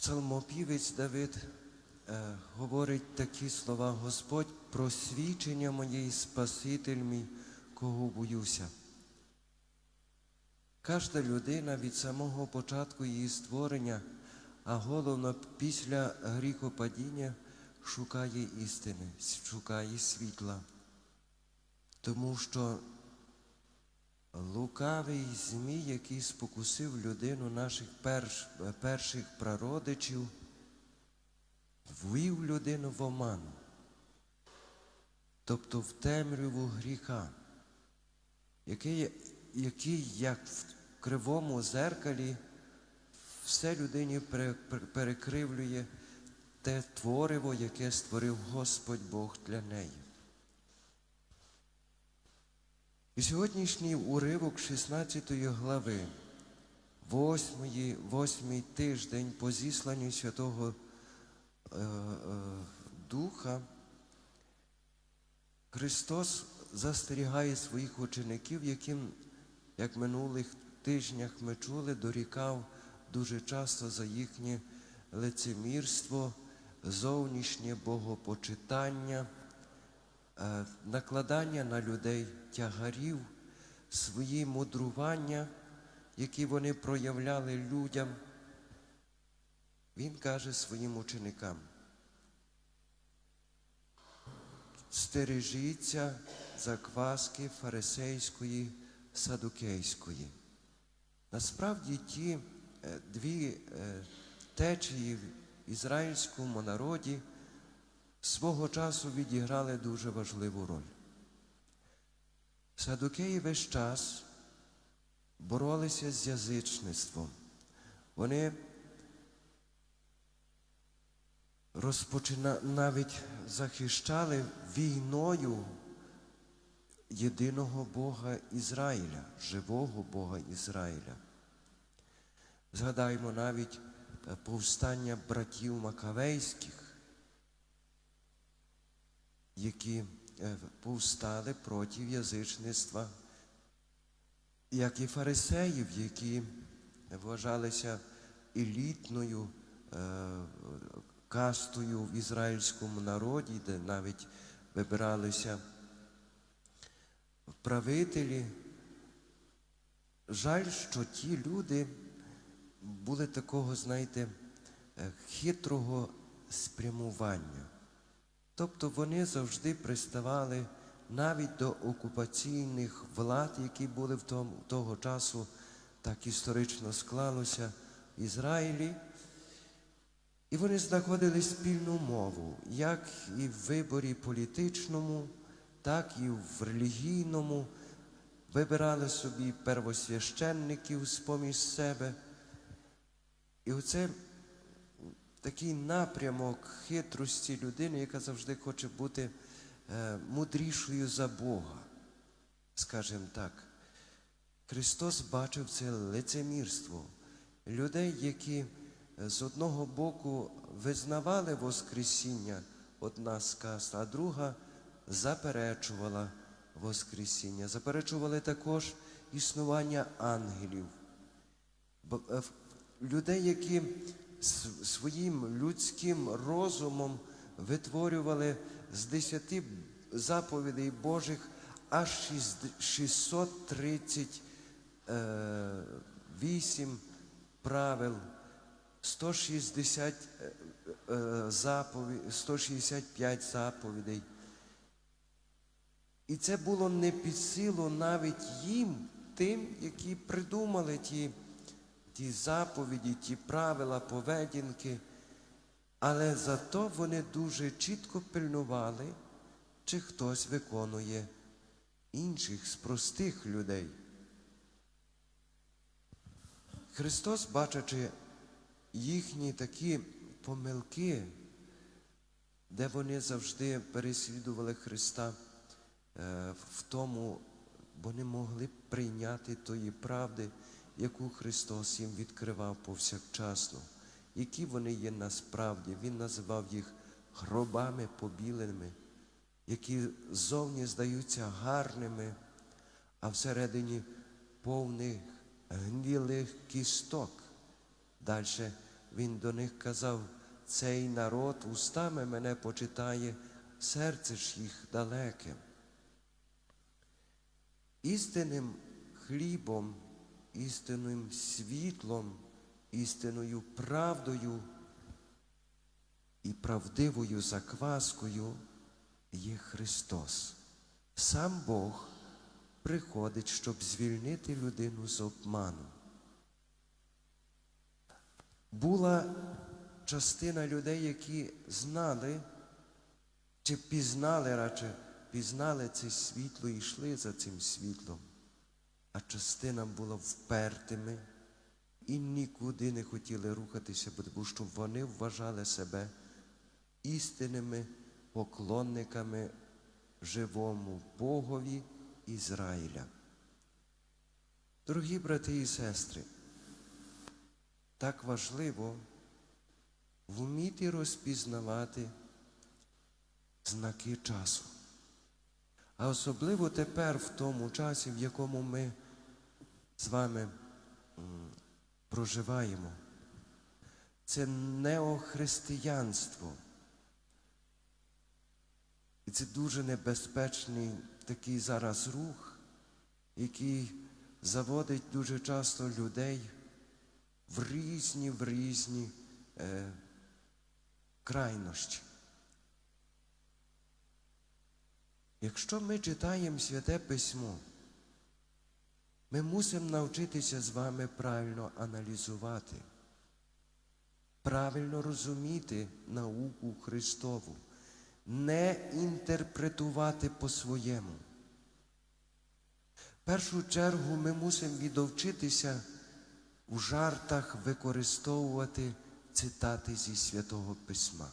Псалмопівець Давид е, говорить такі слова: Господь, просвічення моє і Спаситель мій, кого боюся. Кожна людина від самого початку її створення, а головно після гріхопадіння шукає істини, шукає світла. Тому що лукавий змій, який спокусив людину наших перш, перших прародичів, ввів людину в оман, тобто в темряву гріха, який, який як в кривому зеркалі, все людині пере- пере- перекривлює те твориво, яке створив Господь Бог для неї. Сьогоднішній уривок 16 глави, восьмий, восьмий тиждень по зісланню Святого е, е, Духа, Христос застерігає своїх учеників, яким, як минулих тижнях ми чули, дорікав дуже часто за їхнє лицемірство, зовнішнє богопочитання накладання на людей тягарів, свої мудрування, які вони проявляли людям. Він каже своїм ученикам, стережіться закваски фарисейської, садукейської. Насправді ті е, дві е, течії в ізраїльському народі свого часу відіграли дуже важливу роль. Садукеї весь час боролися з язичництвом. Вони розпочина... навіть захищали війною єдиного Бога Ізраїля, живого Бога Ізраїля. Згадаймо навіть е, повстання братів Макавейських, які е, повстали проти язичництва, як і фарисеїв, які вважалися елітною е, кастою в ізраїльському народі, де навіть вибиралися правителі. Жаль, що ті люди були такого, знаєте, е, хитрого спрямування. Тобто вони завжди приставали навіть до окупаційних влад, які були в тому, того часу, так історично склалося в Ізраїлі. І вони знаходили спільну мову, як і в виборі політичному, так і в релігійному. Вибирали собі первосвященників з-поміж себе. І оце такий напрямок хитрості людини, яка завжди хоче бути е, мудрішою за Бога, скажімо так. Христос бачив це лицемірство людей, які е, з одного боку визнавали Воскресіння, одна з каст, а друга заперечувала Воскресіння. Заперечували також існування ангелів. Е, Людей, які своїм людським розумом витворювали з десяти заповідей Божих аж шість- 638 правил, 160 е, е, запові- 165 заповідей. І це було не під силу навіть їм, тим, які придумали ті, ті заповіді, ті правила, поведінки. Але зато вони дуже чітко пильнували, чи хтось виконує інших з простих людей. Христос, бачачи їхні такі помилки, де вони завжди переслідували Христа е, в тому, бо не могли прийняти тої правди, яку Христос їм відкривав повсякчасно, які вони є насправді. Він називав їх гробами побіленими, які зовні здаються гарними, а всередині повних гнілих кісток. Далі він до них казав, цей народ устами мене почитає, серце ж їх далеке. Істинним хлібом, істинним світлом, істинною правдою і правдивою закваскою є Христос. Сам Бог приходить, щоб звільнити людину з обману. Була частина людей, які знали, чи пізнали радше, пізнали це світло і йшли за цим світлом, а частина була впертими і нікуди не хотіли рухатися, бо що вони вважали себе істинними поклонниками живому Богові Ізраїля. Дорогі брати і сестри, так важливо вміти розпізнавати знаки часу. А особливо тепер, в тому часі, в якому ми з вами проживаємо. Це неохристиянство. І це дуже небезпечний такий зараз рух, який заводить дуже часто людей в різні, в різні е, крайнощі. Якщо ми читаємо Святе Письмо, ми мусимо навчитися з вами правильно аналізувати, правильно розуміти науку Христову, не інтерпретувати по-своєму. В першу чергу ми мусимо відовчитися у жартах використовувати цитати зі Святого Письма.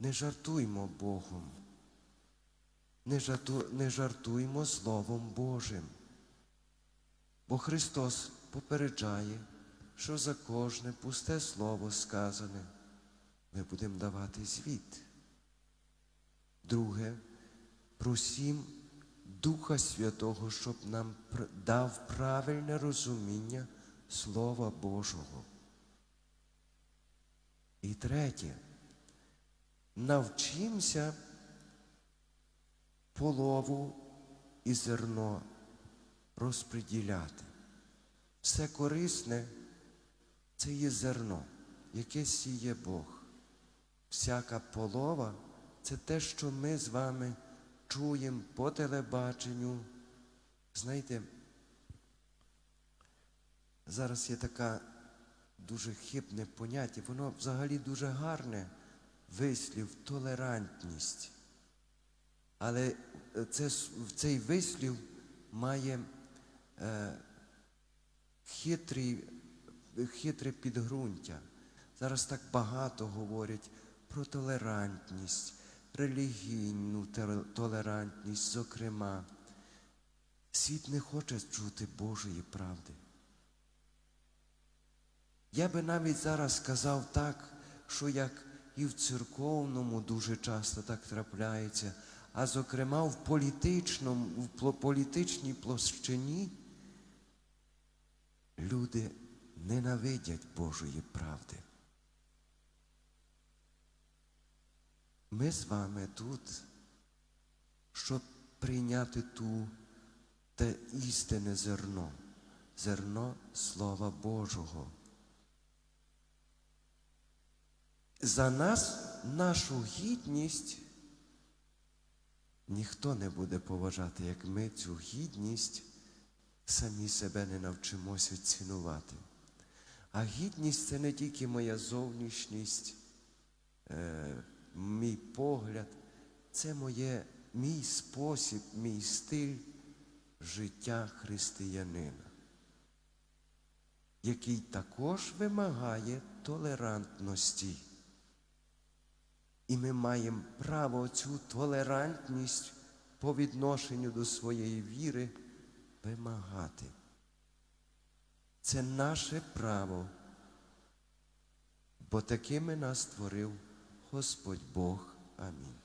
Не жартуймо Богом, не, жарту, не жартуймо Словом Божим. Бо Христос попереджає, що за кожне пусте слово сказане ми будемо давати звіт. Друге, просім Духа Святого, щоб нам дав правильне розуміння Слова Божого. І третє, навчимося полову і зерно розподіляти. Все корисне це є зерно, яке сіє Бог. Всяка полова це те, що ми з вами чуємо по телебаченню. Знаєте, зараз є така дуже хибне поняття, воно взагалі дуже гарне вислів, толерантність. Але е, це, цей вислів має е, хитрий, хитре підґрунтя. Зараз так багато говорять про толерантність, релігійну толерантність, зокрема. Світ не хоче чути Божої правди. Я би навіть зараз сказав так, що як і в церковному дуже часто так трапляється, а зокрема в політичному, в політичній площині люди ненавидять Божої правди. Ми з вами тут, щоб прийняти ту те істинне зерно, зерно Слова Божого. За нас, нашу гідність, ніхто не буде поважати, як ми цю гідність самі себе не навчимося цінувати. А гідність це не тільки моя зовнішність, е, мій погляд, це моє, мій спосіб, мій стиль життя християнина, який також вимагає толерантності. І ми маємо право цю толерантність по відношенню до своєї віри вимагати. Це наше право, бо такими нас створив Господь Бог. Амінь.